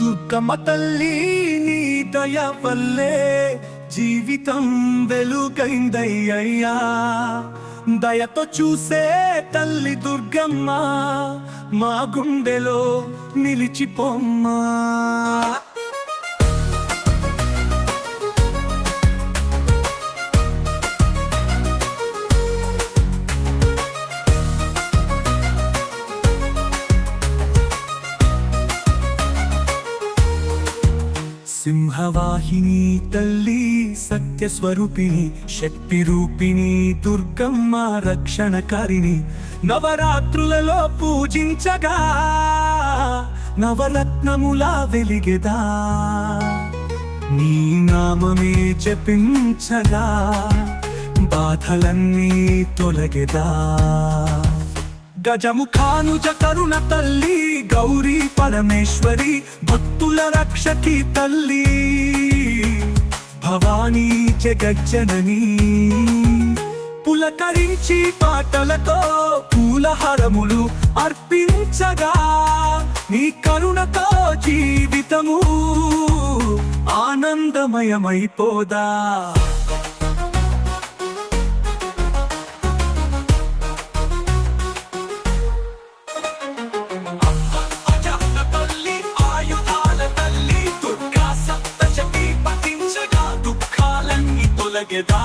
దుర్గమ్మ తల్లి నీ దయ వల్లే జీవితం వెలుగైందయ్యా. దయతో చూసే తల్లి దుర్గమ్మ మా గుండెలో నిలిచిపోమ్మా. సింహవాహిని తల్లి సత్యస్వరూపిణి శక్తి రూపిణి దుర్గమ్మ రక్షణకారిణి. నవరాత్రులలో పూజించగా నవరత్నములా వెలిగెదా. నీ నామమే జపించగా బాధలన్నీ తొలగెదా. గజముఖానుజ కరుణ తల్లి గౌరీ పరమేశ్వరి భక్తుల రక్షకి తల్లి. భవానీ జగజ్జనని పులకరించి పాటలతో పూలహారములు అర్పించగా నీ కరుణతో జీవితము ఆనందమయమైపోదా. దుఃఖాలన్నీ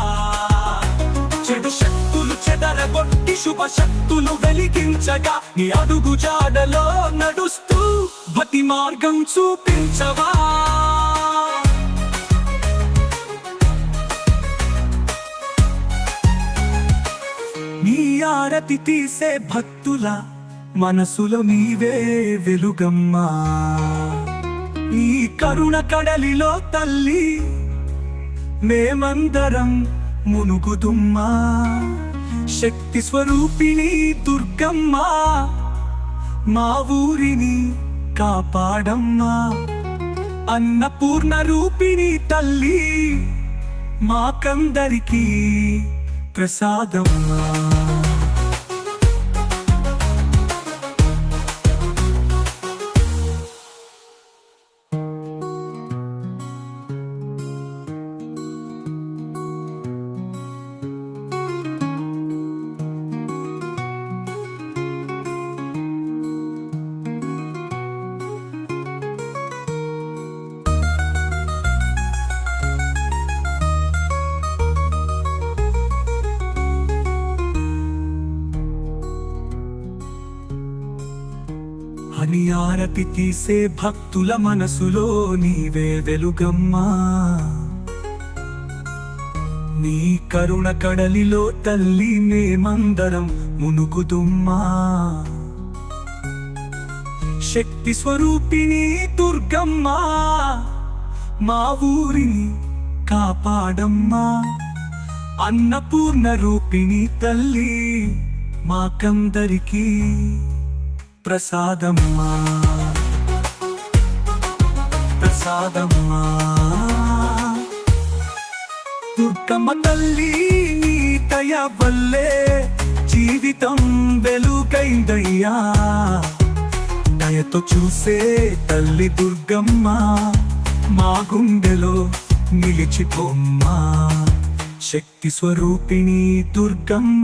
చెడు శక్తులు చెదరగొట్టి శుభ శక్తులు వెలిగించగా నీ అడుగు జాడలో నడుస్తూ భతి మార్గం చూపించవా? నీ ఆరతి తీసే భక్తుల మనసులో నీవే వెలుగమ్మా. ఈ కరుణ కడలిలో తల్లి మేమందరం మునుగుదుమ్మా. శక్తి స్వరూపిణి దుర్గమ్మా. మా ఊరిని కాపాడమ్మా. అన్నపూర్ణ రూపిణి తల్లి మాకందరికీ ప్రసాదమ్మా. అని ఆరతి తీసే భక్తుల మనసులో నీవే వెలుగమ్మా. నీ కరుణ కడలిలో తల్లి మేమందరం మునుగుదుమ్మా. శక్తి స్వరూపిణి దుర్గమ్మా మా ఊరిని కాపాడమ్మా. అన్నపూర్ణ రూపిణి తల్లి మాకందరికీ. ప్రసాదమ్మా. ప్రసాదమ్మా. దుర్గమ్మ తల్లి నీ దయ వల్లే జీవితం వెలుగైందయ్యా. దయతో చూసే తల్లి దుర్గమ్మ మా గుండెలో నిలిచిపోమ్మా. శక్తి స్వరూపిణి దుర్గమ్మ.